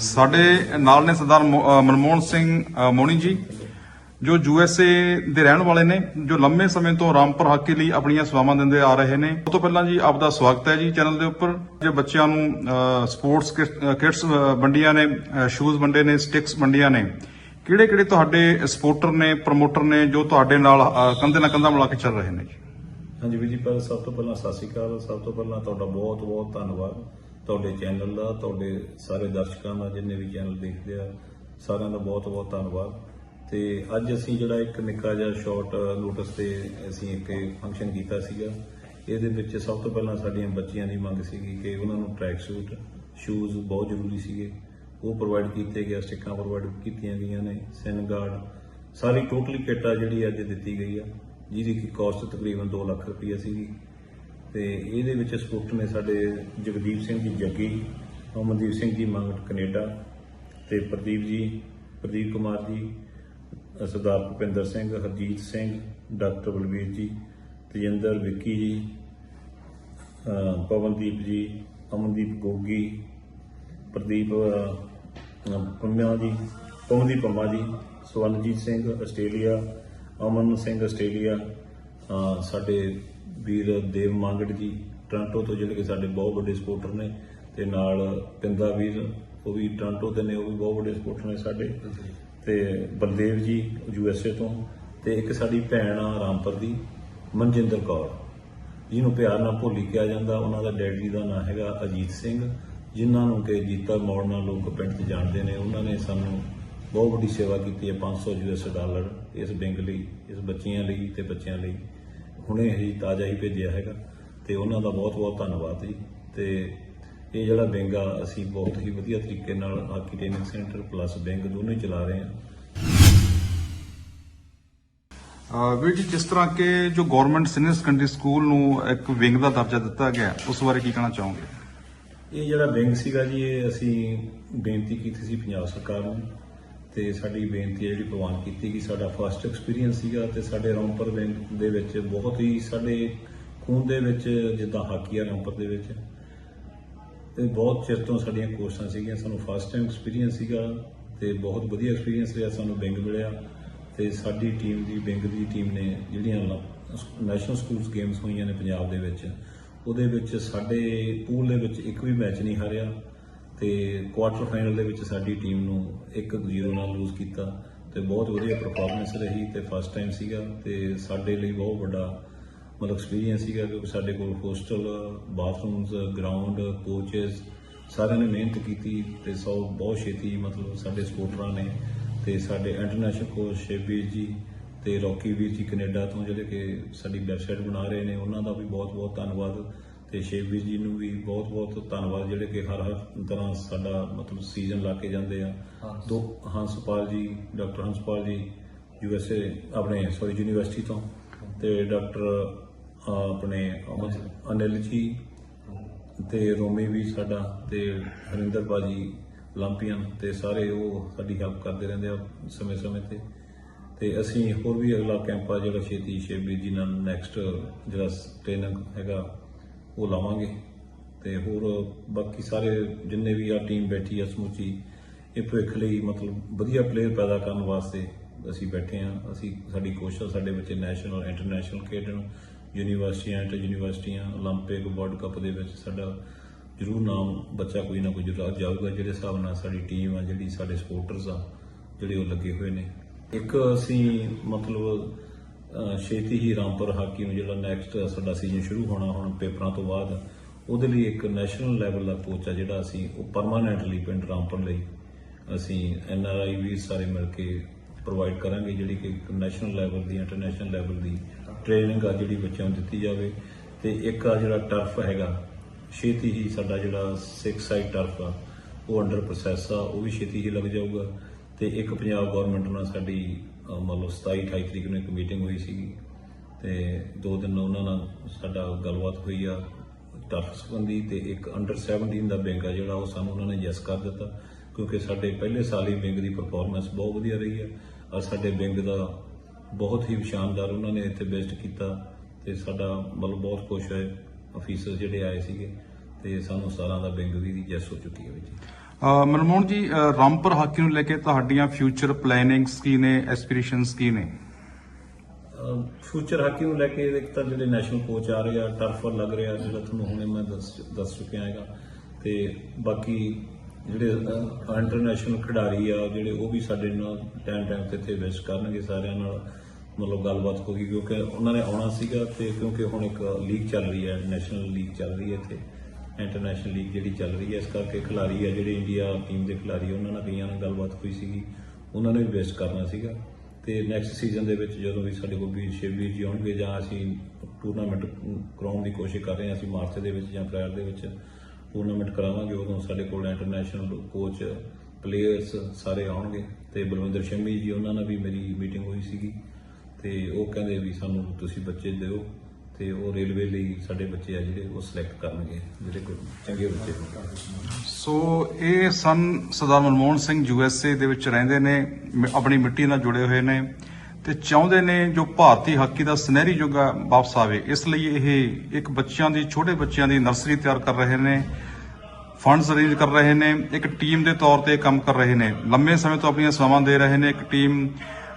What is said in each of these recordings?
ਸਾਡੇ ਨਾਲ ਨੇ ਸਰਦਾਰ ਮੋ- ਮਨਮੋਹਨ ਸਿੰਘ ਅ, ਮੋਣੀ ਜੀ ਜੋ ਯੂਐਸਏ ਦੇ ਰਹਿਣ ਵਾਲੇ ਨੇ ਜੋ ਲੰਮੇ ਸਮੇਂ ਤੋਂ ਰਾਮਪੁਰ ਹਾਕੀ ਲਈ ਆਪਣੀਆਂ ਸੇਵਾਵਾਂ ਦਿੰਦੇ ਆ ਰਹੇ ਨੇ। ਸਭ ਤੋਂ ਪਹਿਲਾਂ ਜੀ ਆਪ ਦਾ ਸਵਾਗਤ ਹੈ ਜੀ ਚੈਨਲ ਦੇ ਉੱਪਰ। ਜੋ ਬੱਚਿਆਂ ਨੂੰ ਸਪੋਰਟਸ ਕਿਟਸ ਵੰਡੀਆਂ ਨੇ ਸ਼ੂਜ਼ ਵੰਡੇ ਨੇ ਸਟਿਕਸ ਵੰਡੀਆਂ ਨੇ ਕਿਹੜੇ ਕਿਹੜੇ ਤੁਹਾਡੇ ਸਪੋਰਟਰ ਨੇ ਪ੍ਰਮੋਟਰ ਨੇ ਜੋ ਤੁਹਾਡੇ ਨਾਲ ਕੰਧੇ ਨਾਲ ਕੰਧਾ ਮਿਲਾ ਕੇ ਚੱਲ ਰਹੇ ਨੇ ਜੀ? ਹਾਂਜੀ ਵੀਰ ਜੀ ਪਰ ਸਭ ਤੋਂ ਪਹਿਲਾਂ ਸਤਿ ਸ਼੍ਰੀ ਅਕਾਲ ਸਭ ਤੋਂ ਪਹਿਲਾਂ ਤੁਹਾਡਾ ਬਹੁਤ ਬਹੁਤ ਧੰਨਵਾਦ। ਤੁਹਾਡੇ ਚੈਨਲ ਦਾ, ਤੁਹਾਡੇ ਸਾਰੇ ਦਰਸ਼ਕਾਂ ਦਾ, ਜਿੰਨੇ ਵੀ ਚੈਨਲ ਦੇਖਦੇ ਆ, ਸਾਰਿਆਂ ਦਾ ਬਹੁਤ ਬਹੁਤ ਧੰਨਵਾਦ। ਤੇ ਅੱਜ ਅਸੀਂ ਜਿਹੜਾ ਇੱਕ ਨਿੱਕਾ ਜਿਹਾ ਸ਼ਾਰਟ ਨੋਟਿਸ ਤੇ ਅਸੀਂ ਇੱਕ ਫੰਕਸ਼ਨ ਕੀਤਾ ਸੀਗਾ। ਇਹਦੇ ਵਿੱਚ ਸਭ ਤੋਂ ਪਹਿਲਾਂ ਸਾਡੀਆਂ ਬੱਚੀਆਂ ਦੀ ਮੰਗ ਸੀਗੀ ਕਿ ਉਹਨਾਂ ਨੂੰ ਟਰੈਕ ਸੂਟ ਸ਼ੂਜ਼ ਬਹੁਤ ਜ਼ਰੂਰੀ ਸੀਗੇ। ਉਹ ਪ੍ਰੋਵਾਈਡ ਕੀਤੇ ਗਏ, ਸਟਿੱਕਾਂ ਪ੍ਰੋਵਾਈਡ ਕੀਤੀਆਂ ਗਈਆਂ ਨੇ ਸਿਨ ਗਾਰਡ ਸਾਰੀ ਟੋਟਲੀ ਕਿੱਟ ਆ ਜਿਹੜੀ ਅੱਜ ਦਿੱਤੀ ਗਈ ਆ, ਜਿਹਦੀ ਕੀ ਕਾਸਟ ਤਕਰੀਬਨ 2 ਲੱਖ ਰੁਪਈਆ ਸੀਗੀ। ਤੇ ਇਹਦੇ ਵਿੱਚ ਸਪੋਰਟ ਨੇ ਸਾਡੇ ਜਗਦੀਪ ਸਿੰਘ ਜੀ ਜੱਗੀ, ਅਮਨਦੀਪ ਸਿੰਘ ਜੀ ਮੰਗਟ ਕੈਨੇਡਾ ਤੇ ਪ੍ਰਦੀਪ ਜੀ, ਪ੍ਰਦੀਪ ਕੁਮਾਰ ਜੀ, ਸਰਦਾਰ ਭੁਪਿੰਦਰ ਸਿੰਘ, ਹਰਜੀਤ ਸਿੰਘ, ਡਾਕਟਰ ਬਲਵੀਰ ਜੀ, ਤੇਜਿੰਦਰ ਵਿੱਕੀ ਜੀ ਪਵਨਦੀਪ ਜੀ, ਅਮਨਦੀਪ ਗੋਗੀ, ਪ੍ਰਦੀਪ ਪੰਮਿਆ ਜੀ, ਪਵਨਦੀਪ ਪੰਮਾ ਜੀ, ਸਵਰਨਜੀਤ ਸਿੰਘ ਆਸਟ੍ਰੇਲੀਆ, ਅਮਨ ਸਿੰਘ ਆਸਟ੍ਰੇਲੀਆ ਸਾਡੇ ਵੀਰ ਦੇਵ ਮੰਗੜ ਜੀ, ਟ੍ਰਾਂਟੋ ਤੋਂ ਜਿਹੜੇ ਕਿ ਸਾਡੇ ਬਹੁਤ ਵੱਡੇ ਸਪੋਰਟਰ ਨੇ ਤੇ ਨਾਲ ਪਿੰਦਾ ਵੀਰ, ਉਹ ਵੀ ਟ੍ਰਾਂਟੋ ਦੇ ਨੇ, ਉਹ ਵੀ ਬਹੁਤ ਵੱਡੇ ਸਪੋਰਟਰ ਨੇ ਸਾਡੇ। ਤੇ ਬਲਦੇਵ ਜੀ, ਯੂ ਐਸ ਏ ਤੋਂ ਤੇ ਇੱਕ ਸਾਡੀ ਭੈਣ ਆ ਰਾਮਪੁਰ ਦੀ, ਮਨਜਿੰਦਰ ਕੌਰ। ਜਿਹਨੂੰ ਪਿਆਰ ਨਾਲ ਭੋਲੀ ਕਿਹਾ ਜਾਂਦਾ, ਉਹਨਾਂ ਦਾ ਡੈਡੀ ਦਾ ਨਾਮ ਹੈਗਾ ਅਜੀਤ ਸਿੰਘ, ਜਿਨ੍ਹਾਂ ਨੂੰ ਕਿ ਜੀਤਾ ਮੋੜ ਨਾਲ ਲੋਕ ਪਿੰਡ 'ਚ ਜਾਣਦੇ ਨੇ। ਉਹਨਾਂ ਨੇ ਸਾਨੂੰ ਬਹੁਤ ਵੱਡੀ ਸੇਵਾ ਕੀਤੀ ਹੈ 500 ਯੂਐਸ ਡਾਲਰ ਇਸ ਬੈਂਕ ਲਈ, ਇਸ ਬੱਚਿਆਂ ਲਈ ਤੇ ਬੱਚਿਆਂ ਲਈ। ਹੁਣੇ ਹੀ ਤਾਜ਼ਾ ਹੀ ਭੇਜਿਆ ਹੈਗਾ ਤੇ ਉਹਨਾਂ ਦਾ ਬਹੁਤ ਬਹੁਤ ਧੰਨਵਾਦ ਜੀ। ਤੇ ਇਹ ਜਿਹੜਾ ਬੈਂਕ ਆ ਅਸੀਂ ਬਹੁਤ ਹੀ ਵਧੀਆ ਤਰੀਕੇ ਨਾਲ hockey training centre plus bank ਦੋਨੋਂ ਹੀ ਚਲਾ ਰਹੇ ਹਾਂ। ਵੀਰ ਜੀ ਜਿਸ ਤਰ੍ਹਾਂ ਕਿ ਜੋ ਗਵਰਨਮੈਂਟ ਸੀਨੀਅਰ ਸੈਕੰਡਰੀ ਸਕੂਲ ਨੂੰ ਇੱਕ ਵਿੰਗ ਦਾ ਦਰਜਾ ਦਿੱਤਾ ਗਿਆ ਉਸ ਬਾਰੇ ਕੀ ਕਹਿਣਾ ਚਾਹੋਗੇ? ਇਹ ਜਿਹੜਾ ਬੈਂਕ ਸੀਗਾ ਜੀ ਇਹ ਅਸੀਂ ਬੇਨਤੀ ਕੀਤੀ ਸੀ ਪੰਜਾਬ ਸਰਕਾਰ ਨੂੰ ਤੇ ਸਾਡੀ ਬੇਨਤੀ ਹੈ ਜਿਹੜੀ ਪ੍ਰਵਾਨ ਕੀਤੀ ਕਿ ਸਾਡਾ ਫਸਟ ਐਕਸਪੀਰੀਅੰਸ ਸੀਗਾ ਤੇ ਸਾਡੇ ਰੌਂਪਰ ਬੈਂਕ ਦੇ ਵਿੱਚ ਬਹੁਤ ਹੀ ਸਾਡੇ ਖੂਨ ਦੇ ਵਿੱਚ ਜਿੱਦਾਂ ਹਾਕੀ ਆ ਰੌਂਪਰ ਦੇ ਵਿੱਚ। ਤੇ ਬਹੁਤ ਚਿਰ ਤੋਂ ਸਾਡੀਆਂ ਕੋਰਸਾਂ ਸੀਗੀਆਂ, ਸਾਨੂੰ ਫਸਟ ਟਾਈਮ ਐਕਸਪੀਰੀਅੰਸ ਸੀਗਾ ਤੇ ਬਹੁਤ ਵਧੀਆ ਐਕਸਪੀਰੀਅੰਸ ਰਿਹਾ, ਸਾਨੂੰ ਬੈਂਕ ਮਿਲਿਆ ਤੇ ਸਾਡੀ ਟੀਮ ਦੀ, ਬੈਂਕ ਦੀ ਟੀਮ ਨੇ ਜਿਹੜੀਆਂ ਨੈਸ਼ਨਲ ਸਕੂਲਸ ਗੇਮਸ ਹੋਈਆਂ ਨੇ ਪੰਜਾਬ ਦੇ ਵਿੱਚ, ਉਹਦੇ ਵਿੱਚ ਸਾਡੇ ਪੂਲ ਦੇ ਵਿੱਚ ਇੱਕ ਵੀ ਮੈਚ ਨਹੀਂ ਹਾਰਿਆ। ਤੇ ਕੁਆਰਟਰ ਫਾਈਨਲ ਦੇ ਵਿੱਚ ਸਾਡੀ ਟੀਮ ਨੂੰ 1-0 ਨਾਲ ਲੂਜ਼ ਕੀਤਾ ਤੇ ਬਹੁਤ ਵਧੀਆ ਪਰਫਾਰਮੈਂਸ ਰਹੀ ਤੇ ਫਸਟ ਟਾਈਮ ਸੀਗਾ ਤੇ ਸਾਡੇ ਲਈ ਬਹੁਤ ਵੱਡਾ ਮਤਲਬ ਐਕਸਪੀਰੀਅੰਸ ਸੀਗਾ ਕਿ ਸਾਡੇ ਕੋਲ ਹੋਸਟਲ ਬਾਥਰੂਮਸ ਗਰਾਊਂਡ ਕੋਚਸ ਸਾਰਿਆਂ ਨੇ ਮਿਹਨਤ ਕੀਤੀ ਤੇ ਸੌ ਬਹੁਤ ਛੇਤੀ ਮਤਲਬ ਸਾਡੇ ਸਪੋਰਟਰਾਂ ਨੇ ਤੇ ਸਾਡੇ ਇੰਟਰਨੈਸ਼ਨਲ ਕੋਚ ਸ਼ੇਬੀਰ ਜੀ ਤੇ ਰੌਕੀ ਵੀਰ ਜੀ ਕੈਨੇਡਾ ਤੋਂ ਜਿਹੜੇ ਕਿ ਸਾਡੀ ਵੈਬਸਾਈਟ ਬਣਾ ਰਹੇ ਨੇ, ਉਹਨਾਂ ਦਾ ਵੀ ਬਹੁਤ ਬਹੁਤ ਧੰਨਵਾਦ। ਤੇ ਸ਼ੇਬੀਰ ਜੀ ਨੂੰ ਵੀ ਬਹੁਤ ਬਹੁਤ ਧੰਨਵਾਦ ਜਿਹੜੇ ਕਿ ਹਰ ਹਰ ਤਰ੍ਹਾਂ ਸਾਡਾ ਮਤਲਬ ਸੀਜ਼ਨ ਲਾ ਕੇ ਜਾਂਦੇ ਆ। ਦੋ ਹੰਸਪਾਲ ਜੀ ਡਾਕਟਰ ਹੰਸਪਾਲ ਜੀ ਯੂ ਐਸ ਏ ਆਪਣੇ ਸੌਰੀ ਯੂਨੀਵਰਸਿਟੀ ਤੋਂ ਤੇ ਡਾਕਟਰ ਆਪਣੇ ਅਨਿਲ ਜੀ ਤੇ ਰੋਮੀ ਵੀ ਸਾਡਾ ਤੇ ਹਰਿੰਦਰ ਬਾਜੀ ਲੰਪੀਅਨ ਤੇ ਸਾਰੇ ਉਹ ਸਾਡੀ ਹੈਲਪ ਕਰਦੇ ਰਹਿੰਦੇ ਆ ਸਮੇਂ-ਸਮੇਂ ਤੇ। ਤੇ ਅਸੀਂ ਹੋਰ ਵੀ ਅਗਲਾ ਕੈਂਪ ਆ ਜਿਹੜਾ ਛੇਤੀ ਸ਼ੇਬੀ ਜੀ ਨਾਲ ਨੈਕਸਟ ਜਿਹੜਾ ਟ੍ਰੇਨਿੰਗ ਹੈਗਾ ਉਹ ਲਾਵਾਂਗੇ ਤੇ ਹੋਰ ਬਾਕੀ ਸਾਰੇ ਜਿੰਨੇ ਵੀ ਆ ਟੀਮ ਬੈਠੀ ਆ ਸਮੁੱਚੀ ਇਹ ਭਵਿੱਖ ਲਈ ਮਤਲਬ ਵਧੀਆ ਪਲੇਅਰ ਪੈਦਾ ਕਰਨ ਵਾਸਤੇ ਅਸੀਂ ਬੈਠੇ ਆ ਅਸੀਂ ਸਾਡੀ ਕੋਸ਼ਿਸ਼ ਸਾਡੇ ਬੱਚੇ ਨੈਸ਼ਨਲ ਇੰਟਰਨੈਸ਼ਨਲ ਖੇਡਣ ਯੂਨੀਵਰਸਿਟੀਆਂ ਇੰਟਰ ਯੂਨੀਵਰਸਿਟੀਆਂ 올림픽 ਵਰਲਡ ਕੱਪ ਦੇ ਵਿੱਚ ਸਾਡਾ ਜ਼ਰੂਰ ਨਾਮ ਬੱਚਾ ਕੋਈ ਨਾ ਕੋਈ ਜ਼ਰੂਰ ਜਾਊਗਾ ਜਿਹੜੇ ਹਿਸਾਬ ਨਾਲ ਸਾਡੀ ਟੀਮ ਆ ਜਿਹੜੀ ਸਾਡੇ ਸਪੋਰਟਰਸ ਆ ਜਿਹੜੇ ਉਹ ਲੱਗੇ ਹੋਏ ਨੇ ਇੱਕ ਅਸੀਂ ਮਤਲਬ ਅਹ, ਛੇਤੀ ਹੀ ਰਾਮਪੁਰ ਹਾਕੀ ਨੂੰ ਜਿਹੜਾ ਨੈਕਸਟ ਸਾਡਾ ਸੀਜ਼ਨ ਸ਼ੁਰੂ ਹੋਣਾ ਹੁਣ ਪੇਪਰਾਂ ਤੋਂ ਬਾਅਦ, ਉਹਦੇ ਲਈ ਇੱਕ ਨੈਸ਼ਨਲ ਲੈਵਲ ਦਾ ਕੋਚ ਆ ਜਿਹੜਾ ਅਸੀਂ, ਉਹ ਪਰਮਾਨੈਂਟਲੀ ਪਿੰਡ ਰਾਮਪੁਰ ਲਈ ਅਸੀਂ ਐਨ ਆਰ ਆਈ ਵੀ ਸਾਰੇ ਮਿਲ ਕੇ ਪ੍ਰੋਵਾਈਡ ਕਰਾਂਗੇ, ਜਿਹੜੀ ਕਿ ਇੱਕ ਨੈਸ਼ਨਲ ਲੈਵਲ ਦੀ ਇੰਟਰਨੈਸ਼ਨਲ ਲੈਵਲ ਦੀ ਟ੍ਰੇਨਿੰਗ ਆ ਜਿਹੜੀ ਬੱਚਿਆਂ ਨੂੰ ਦਿੱਤੀ ਜਾਵੇ। ਤੇ ਇੱਕ ਆ ਜਿਹੜਾ ਟਰਫ ਹੈਗਾ, ਛੇਤੀ ਹੀ ਸਾਡਾ ਜਿਹੜਾ 6 ਸਾਈਡ ਟਰਫ ਆ, ਉਹ ਅੰਡਰ ਪ੍ਰੋਸੈਸ ਆ, ਉਹ ਵੀ ਛੇਤੀ ਹੀ ਲੱਗ ਜਾਊਗਾ। ਤੇ ਇੱਕ ਪੰਜਾਬ ਗਵਰਨਮੈਂਟ ਨਾਲ ਸਾਡੀ ਅਹ, ਮੰਨ ਲਓ 27 28 ਤਰੀਕ ਨੂੰ ਇੱਕ ਮੀਟਿੰਗ ਹੋਈ ਸੀਗੀ ਤੇ ਦੋ ਦਿਨ ਉਹਨਾਂ ਨਾਲ ਸਾਡਾ ਗੱਲਬਾਤ ਹੋਈ ਆ ਟਰਫ ਸੰਬੰਧੀ ਤੇ ਇੱਕ ਅੰਡਰ 17 ਦਾ ਬੈਂਕ ਆ ਜਿਹੜਾ ਉਹ ਸਾਨੂੰ ਉਹਨਾਂ ਨੇ ਯੈਸ ਕਰ ਦਿੱਤਾ ਕਿਉਂਕਿ ਸਾਡੇ ਪਹਿਲੇ ਸਾਲ ਹੀ ਬੈਂਕ ਦੀ ਪਰਫਾਰਮੈਂਸ ਬਹੁਤ ਵਧੀਆ ਰਹੀ ਹੈ ਔਰ ਸਾਡੇ ਬੈਂਕ ਦਾ ਬਹੁਤ ਹੀ ਸ਼ਾਨਦਾਰ ਉਹਨਾਂ ਨੇ ਇੱਥੇ ਬੈਸਟ ਕੀਤਾ ਤੇ ਸਾਡਾ ਮਤਲਬ ਬਹੁਤ ਖੁਸ਼ ਹੋਏ ਅਫੀਸਰ ਜਿਹੜੇ ਆਏ ਸੀਗੇ ਤੇ ਸਾਨੂੰ ਸਾਲਾਂ ਦਾ ਬੈਂਕ ਦੀ ਯੈਸ ਹੋ ਚੁੱਕੀ ਹੈ ਵਿੱਚ ਅਹ ਮਨਮੋਹਨ ਜੀ ਰਾਮਪੁਰ ਹਾਕੀ ਨੂੰ ਲੈ ਕੇ ਤੁਹਾਡੀਆਂ ਫਿਊਚਰ ਪਲੈਨਿੰਗਸ ਕੀ ਨੇ ਐਸਪੀਰੇਸ਼ਨਸ ਕੀ ਨੇ? ਫਿਊਚਰ ਹਾਕੀ ਨੂੰ ਲੈ ਕੇ ਇੱਕ ਤਾਂ ਜਿਹੜੇ ਨੈਸ਼ਨਲ ਕੋਚ ਆ ਰਹੇ ਆ ਟਰਫਰ ਲੱਗ ਰਿਹਾ ਜਿਹੜਾ ਤੁਹਾਨੂੰ ਹੁਣੇ ਮੈਂ ਦੱਸ ਦੱਸ ਚੁੱਕਿਆ ਹੈਗਾ। ਤੇ ਬਾਕੀ ਜਿਹੜੇ ਇੰਟਰਨੈਸ਼ਨਲ ਖਿਡਾਰੀ ਆ, ਜਿਹੜੇ ਉਹ ਵੀ ਸਾਡੇ ਨਾਲ ਟਾਈਮ ਟਾਈਮ ਤੇ ਇੱਥੇ ਵਿਸ਼ ਕਰਨਗੇ ਸਾਰਿਆਂ ਨਾਲ, ਮਤਲਬ ਗੱਲਬਾਤ ਹੋਗੀ ਕਿਉਂਕਿ ਉਹਨਾਂ ਨੇ ਆਉਣਾ ਸੀਗਾ ਤੇ ਕਿਉਂਕਿ ਹੁਣ ਇੱਕ ਲੀਗ ਚੱਲ ਰਹੀ ਹੈ ਨੈਸ਼ਨਲ ਲੀਗ ਚੱਲ ਰਹੀ ਹੈ ਇੱਥੇ। ਇੰਟਰਨੈਸ਼ਨਲ ਲੀਗ ਜਿਹੜੀ ਚੱਲ ਰਹੀ ਹੈ, ਇਸ ਕਰਕੇ ਖਿਡਾਰੀ ਆ ਜਿਹੜੇ ਇੰਡੀਆ ਟੀਮ ਦੇ ਖਿਡਾਰੀ, ਉਹਨਾਂ ਨਾਲ ਕਈਆਂ ਨਾਲ ਗੱਲਬਾਤ ਹੋਈ ਸੀਗੀ, ਉਹਨਾਂ ਨੇ ਵੀ ਬੈਸਟ ਕਰਨਾ ਸੀਗਾ। ਤੇ ਨੈਕਸਟ ਸੀਜ਼ਨ ਦੇ ਵਿੱਚ ਜਦੋਂ ਵੀ ਸਾਡੇ ਕੋਲ ਵੀ ਸ਼ਿਵਵੀਰ ਜੀ ਆਉਣਗੇ ਜਾਂ ਅਸੀਂ ਟੂਰਨਾਮੈਂਟ ਕਰਾਉਣ ਦੀ ਕੋਸ਼ਿਸ਼ ਕਰ ਰਹੇ ਹਾਂ, ਅਸੀਂ ਮਾਰਚ ਦੇ ਵਿੱਚ ਜਾਂ ਅਪ੍ਰੈਲ ਦੇ ਵਿੱਚ ਟੂਰਨਾਮੈਂਟ ਕਰਾਵਾਂਗੇ, ਉਦੋਂ ਸਾਡੇ ਕੋਲ ਇੰਟਰਨੈਸ਼ਨਲ ਕੋਚ ਪਲੇਅਰਸ ਸਾਰੇ ਆਉਣਗੇ। ਤੇ ਬਲਵਿੰਦਰ ਸ਼ਮੀ ਜੀ, ਉਹਨਾਂ ਨਾਲ ਵੀ ਮੇਰੀ ਮੀਟਿੰਗ ਹੋਈ ਸੀਗੀ। ਤੇ ਉਹ ਕਹਿੰਦੇ ਵੀ ਸਾਨੂੰ ਤੁਸੀਂ ਬੱਚੇ ਦਿਓ। ਤੇ ਉਹ ਰੇਲਵੇ ਲਈ ਸਾਡੇ ਬੱਚੇ ਆ ਜਿਹੜੇ, ਉਹ ਸਿਲੈਕਟ ਕਰਨਗੇ, ਜਿਹੜੇ ਕੋਈ ਚੰਗੇ ਬੱਚੇ ਹੋਣਗੇ ਸੋ ਇਹ ਸਨ Sardar Manmohan Singh U S A ਦੇ ਵਿੱਚ ਰਹਿੰਦੇ ਨੇ ਆਪਣੀ ਮਿੱਟੀ ਨਾਲ ਜੁੜੇ ਹੋਏ ਨੇ ਤੇ ਚਾਹੁੰਦੇ ਨੇ ਜੋ ਭਾਰਤੀ ਹਾਕੀ ਦਾ ਸੁਨਹਿਰੀ ਯੁੱਗ ਆ, ਵਾਪਸ ਆਵੇ। ਇਸ ਲਈ ਇਹ ਇੱਕ ਬੱਚਿਆਂ ਦੀ, ਛੋਟੇ ਬੱਚਿਆਂ ਦੀ ਨਰਸਰੀ ਤਿਆਰ ਕਰ ਰਹੇ ਨੇ ਫੰਡਸ ਅਰੇਂਜ ਕਰ ਰਹੇ ਨੇ, ਇੱਕ ਟੀਮ ਦੇ ਤੌਰ ਤੇ ਕੰਮ ਕਰ ਰਹੇ ਨੇ। ਲੰਮੇ ਸਮੇਂ ਤੋਂ ਆਪਣੀਆਂ ਸੇਵਾਵਾਂ ਦੇ ਰਹੇ ਨੇ ਇੱਕ ਟੀਮ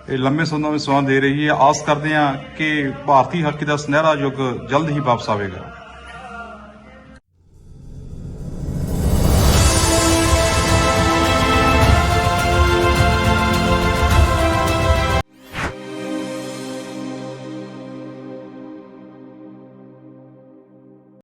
ਇਹ ਲੰਮੇ ਸਮੇਂ ਵਿੱਚ ਸਮਾਂ ਦੇ ਰਹੀ ਹੈ। ਆਸ ਕਰਦੇ ਹਾਂ ਕਿ ਭਾਰਤੀ ਹਾਕੀ ਦਾ ਸੁਨਹਿਰਾ ਯੁੱਗ ਜਲਦ ਹੀ ਵਾਪਸ ਆਵੇਗਾ।